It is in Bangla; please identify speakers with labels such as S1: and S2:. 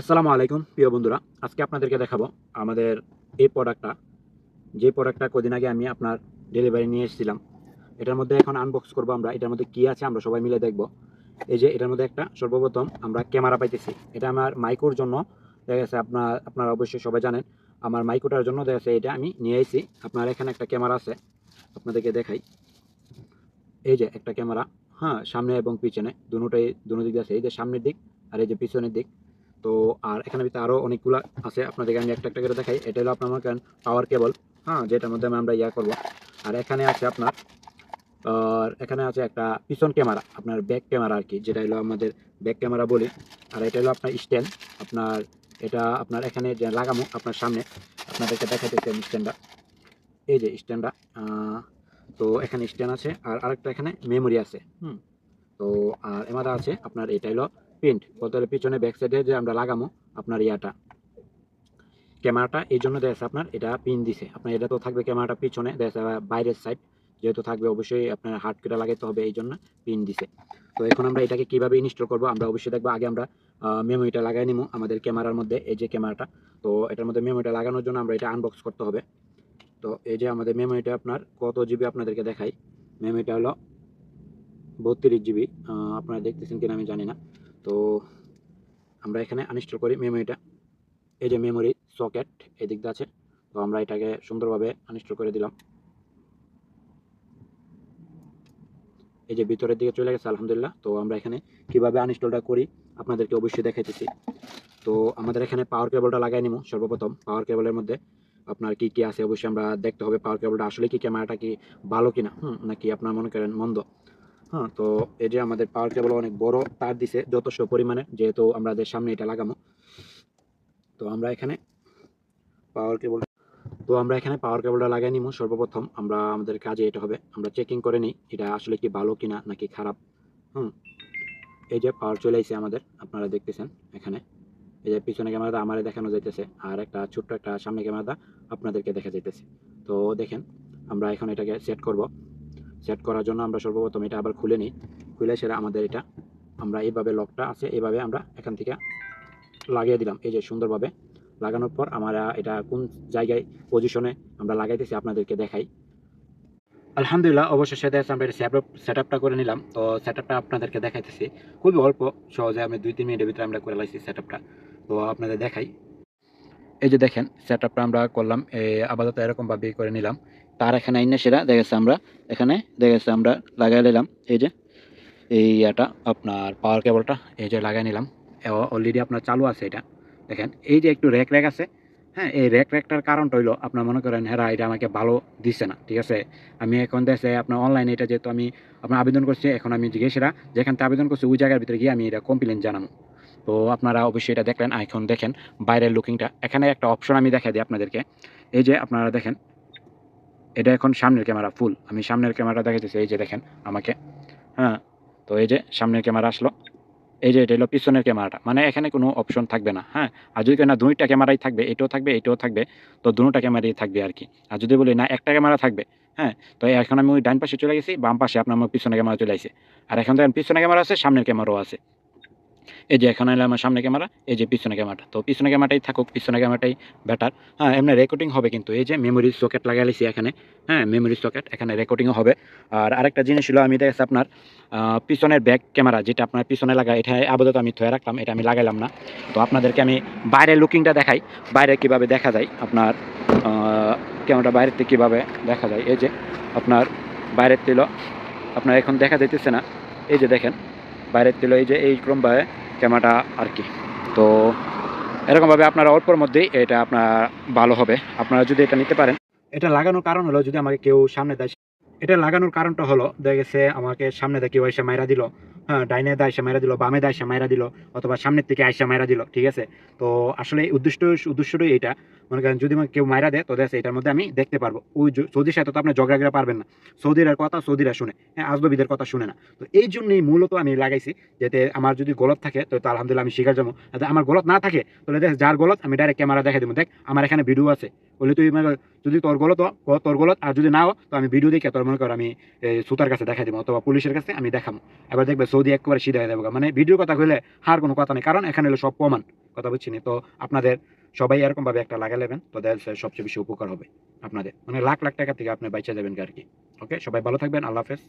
S1: আসসালামু আলাইকুম, প্রিয় বন্ধুরা। আজকে আপনাদেরকে দেখাবো আমাদের এই প্রোডাক্টটা যে প্রোডাক্টটা কদিন আগে আমি আপনার ডেলিভারি নিয়ে এসেছিলাম। এটার মধ্যে এখন আনবক্স করব আমরা। এটার মধ্যে কি আছে আমরা সবাই মিলে দেখব। এই যে এটার মধ্যে একটা সর্বপ্রথম আমরা ক্যামেরা পাইতেছি। এটা আমার মাইকোর জন্য। দেখা গেছে আপনার, আপনারা অবশ্যই সবাই জানেন, আমার মাইকোটার জন্য দেখা গেছে এটা আমি নিয়ে এসেছি আপনার এখানে একটা ক্যামেরা আছে। আপনাদেরকে দেখাই। এই যে একটা ক্যামেরা হ্যাঁ সামনে এবং পিছনে। দুটোই, দুটো দিক আছে। এই যে সামনের দিক আর এই যে পিছনের দিক। তো আর এখানে ভিতরে আরও অনেকগুলো আছে, আপনাদেরকে আমি একটা একটা করে দেখাই। এটা হলো আপনার মনে পাওয়ার কেবল হ্যাঁ যেটার মধ্যে আমরা ইয়া করব। আর এখানে আছে আপনার, আর এখানে আছে একটা পিছন ক্যামেরা আপনার ব্যাক ক্যামেরা আর কি, যেটা হলো আমাদের ব্যাক ক্যামেরা বলি। আর এটা হলো আপনার স্ট্যান্ড আপনার এটা আপনার এখানে যে লাগামো, আপনার সামনে, আপনাদেরকে দেখাতেছি আমি স্ট্যান্ডটা এই যে স্ট্যান্ডটা তো এখানে স্ট্যান্ড আছে, আর আরেকটা এখানে মেমোরি আছে, হুম। তো, আর এমাদা আছে আপনার, এটা হলো প্রিন্ট বলতে হলে পিছনে ব্যাক সাইডে যে আমরা লাগামো আপনার ইয়াটা। ক্যামেরাটা এই জন্য দেখা যাচ্ছে আপনার, এটা পিন দিছে। আপনার এটা তো থাকবে ক্যামেরাটা পিছনে দেখা যাচ্ছে বাইরের সাইড যেহেতু থাকবে, অবশ্যই আপনার হার্ড কেটে লাগাইতে হবে এই জন্য পিন দিছে। তো এখন আমরা এটাকে কীভাবে ইনস্টল করব, আমরা অবশ্যই দেখব। আগে আমরা মেমোরিটা লাগাই নিবো আমাদের ক্যামেরার মধ্যে, এই যে ক্যামেরাটা। তো এটার মধ্যে মেমোরিটা লাগানোর জন্য আমরা এটা আনবক্স করতে হবে। তো এই যে আমাদের মেমোরিটা আপনার, কত জিবি আপনাদেরকে দেখাই। মেমোরিটা হলো বত্রিশ জিবি আপনারা দেখতেছেন কিনা আমি জানি না। তো আমরা এখানে আনইনস্টল করি মেমোরিটা এই যে মেমোরি সকেট এই দিয়ে আছে। তো আমরা এটাকে সুন্দরভাবে আনইনস্টল করে দিলাম। এই যে ভিতরের দিকে চলে গেছে, আলহামদুলিল্লাহ। তো আমরা এখানে কীভাবে আনইনস্টলটা করি আপনাদেরকে অবশ্যই দেখাইতেছি। তো আমাদের এখানে পাওয়ার কেবলটা লাগাই নিব সর্বপ্রথম। পাওয়ার কেবলের মধ্যে আপনার কি কি আছে অবশ্যই আমরা দেখতে হবে। পাওয়ার কেবলটা আসলে কি ক্যামেরাটা কি ভালো কিনা, হুম, নাকি আপনার মনে করেন মন্দ? হ্যাঁ তো এই যে আমাদের পাওয়ার কেবল অনেক বড়, তার দিছে যথেষ্ট পরিমাণে, যেহেতু আমাদের সামনে এটা লাগামো তো আমরা এখানে পাওয়ার কেবল তো আমরা এখানে পাওয়ার কেবলটা লাগাই নিব সর্বপ্রথম। আমরা আমাদের কাজে এটা হবে। আমরা চেকিং করে নিই এটা আসলে কি ভালো কিনা নাকি খারাপ। হুম, এই যে পাওয়ার চলে আসছে আমাদের, আপনারা দেখতেছেন এখানে। এই যে পিছনে ক্যামেরাটা আমারে দেখানো যাইতেছে, আর একটা ছোট্ট একটা সামনে ক্যামেরাটা আপনাদেরকে দেখা যাইতেছে। তো দেখেন, আমরা এখন এটাকে সেট করব। সেট করার জন্য আমরা সর্বপ্রথম এটা আবার খুলে নিই। খুলে সেটা আমাদের এটা, আমরা এইভাবে লকটা আছে, এইভাবে আমরা এখান থেকে লাগিয়ে দিলাম। এই যে সুন্দরভাবে লাগানোর পর আমরা এটা কোন জায়গায় পজিশনে আমরা লাগাইতেছি আপনাদেরকে দেখাই। আলহামদুলিল্লাহ, অবশেষে দেখা আমরা সেট আপটা করে নিলাম। তো সেট আপটা আপনাদেরকে দেখাইতেছি। খুবই অল্প, সহজে আমি দুই তিন মিনিটের ভিতরে আমরা করে লাইছি সেট আপটা তো আপনাদের দেখাই। এই যে দেখেন সেট আপটা আমরা করলাম আপাতত এরকমভাবেই করে নিলাম। তার এখানে আইনে সেটা দেখেছে আমরা এখানে দেখেছে আমরা লাগাই নিলাম। এই যে, এই ইয়াটা, আপনার পাওয়ার কেবলটা এই যে লাগাই নিলাম। অলরেডি আপনার চালু আছে এটা। দেখেন, এই যে একটু র্যাক র্যাক আছে হ্যাঁ এই র্যাক র্যাকটার কারণটা হইল, আপনার মনে করেন হ্যাঁ এটা আমাকে ভালো দিচ্ছে না, ঠিক আছে? আমি এখন দেখছে আপনার অনলাইনে এটা যেহেতু আমি আপনার আবেদন করছি, এখন আমি জিজ্ঞেসরা যেখান থেকে আবেদন করছি, ওই জায়গার ভিতরে গিয়ে আমি এটা কমপ্লেন জানাব। তো আপনারা অবশ্যই এটা দেখলেন, এখন দেখেন বাইরের লুকিংটা এখানে একটা অপশন আমি দেখা দিই আপনাদেরকে। এই যে আপনারা দেখেন এটা এখন সামনের ক্যামেরা, ফুল। আমি সামনের ক্যামেরাটা দেখাইতেছি, এই যে দেখেন আমাকে। হ্যাঁ তো এই যে সামনের ক্যামেরা আসলো। এই যে এটা হলো পিছনের ক্যামেরাটা। মানে এখানে কোনো অপশন থাকবে না হ্যাঁ? আর যদি না, দুইটা ক্যামেরাই থাকবে, এটাও থাকবে এটাও থাকবে, তো দুটা ক্যামেরাই থাকবে আর কি। আর যদি বলি না, একটা ক্যামেরা থাকবে হ্যাঁ? তো এখন আমি ওই ডান পাশে চলে গেছি, বাম পাশে আপনার আমার পিছনে ক্যামেরা চলে আসে আর এখন দেখেন পিছনে ক্যামেরা আছে, সামনের ক্যামেরাও আছে। এই যে এখন এলো আমার সামনে ক্যামেরা, এই যে পিছনে ক্যামেরাটা। তো পিছনে ক্যামেরাটাই থাকুক, পিছনে ক্যামেরাটাই বেটার হ্যাঁ এমনি রেকর্ডিং হবে কিন্তু, এই যে মেমোরি সকেট লাগাইছি এখানে। হ্যাঁ মেমোরি সকেট এখানে রেকর্ডিংও হবে। আর আরেকটা জিনিস ছিল আমি দেখেছি আপনার পিছনের ব্যাক ক্যামেরা, যেটা আপনার পিছনে লাগা এটা আপাতত আমি ধরে রাখলাম, এটা আমি লাগাইলাম না। তো আপনাদেরকে আমি বাইরের লুকিংটা দেখাই, বাইরে কীভাবে দেখা যায় আপনার ক্যামেরাটা বাইরের থেকে কীভাবে দেখা যায়। এই যে আপনার বাইরের তেল, আপনার এখন দেখা যাইতেছে না। এই যে দেখেন, বাইরের তেল, এই যে এই ক্যামেরাটা আর কি। তো এরকমভাবে আপনারা অল্পর মধ্যেই এটা আপনার ভালো হবে। আপনারা যদি এটা নিতে পারেন। এটা লাগানোর কারণ হলো যদি আমাকে কেউ সামনে দেয়, এটা লাগানোর কারণটা হলো, দেখা গেছে আমাকে সামনে দিয়ে কেউ এসে মাইরা দিল। হ্যাঁ ডাইনে দেয় এসে মাইরা দিল, বামে দেয় এসে মাইরা দিল, অথবা সামনের থেকে আইসা মাইরা দিল, ঠিক আছে? তো আসলে উদ্দেশ্য, উদ্দেশ্যটাই এটা মনে করেন, যদি কেউ মাইরা দেয়, তো দেখছে এটার মধ্যে আমি দেখতে পারব। ওই সৌদির সাথে তো আপনি ঝগড়া পারবেন না। সৌদির কথা সৌদিরা শুনে হ্যাঁ আজনবীদের কথা শুনে না। তো এই জন্যই মূলত আমি লাগাইছি, যাতে আমার যদি গলত থাকে, তো আলহামদুলিল্লাহ আমি শিকার যাব। আমার গলত না থাকে, তাহলে দেখ, যার গলত, আমি ডাইরেক্ট ক্যামেরা দেখাই দেবো। দেখ, আমার এখানে ভিডিও আছে। বলে তুই মানে যদি তোর গলত তোর গলত, আর যদি নাও তো আমি ভিডিও দেখে তোর মনে কর আমি সুতার কাছে দেখাই দেবো, অথবা পুলিশের কাছে আমি দেখাবো। এবার দেখবে সৌদি একবারে সিধা হয়ে যাবে মানে ভিডিওর কথা কইলে হার কোনো কথা নেই, কারণ এখানে হলো সব প্রমাণ, কথা বুঝছি তো আপনাদের সবাই এরকমভাবে একটা লাগা নেবেন তো যাচ্ছে সবচেয়ে বেশি উপকার হবে আপনাদের। মানে লাখ লাখ টাকা থেকে আপনি বাইচা যাবেন আর কি। ওকে সবাই ভালো থাকবেন, আল্লাহ হাফেজ।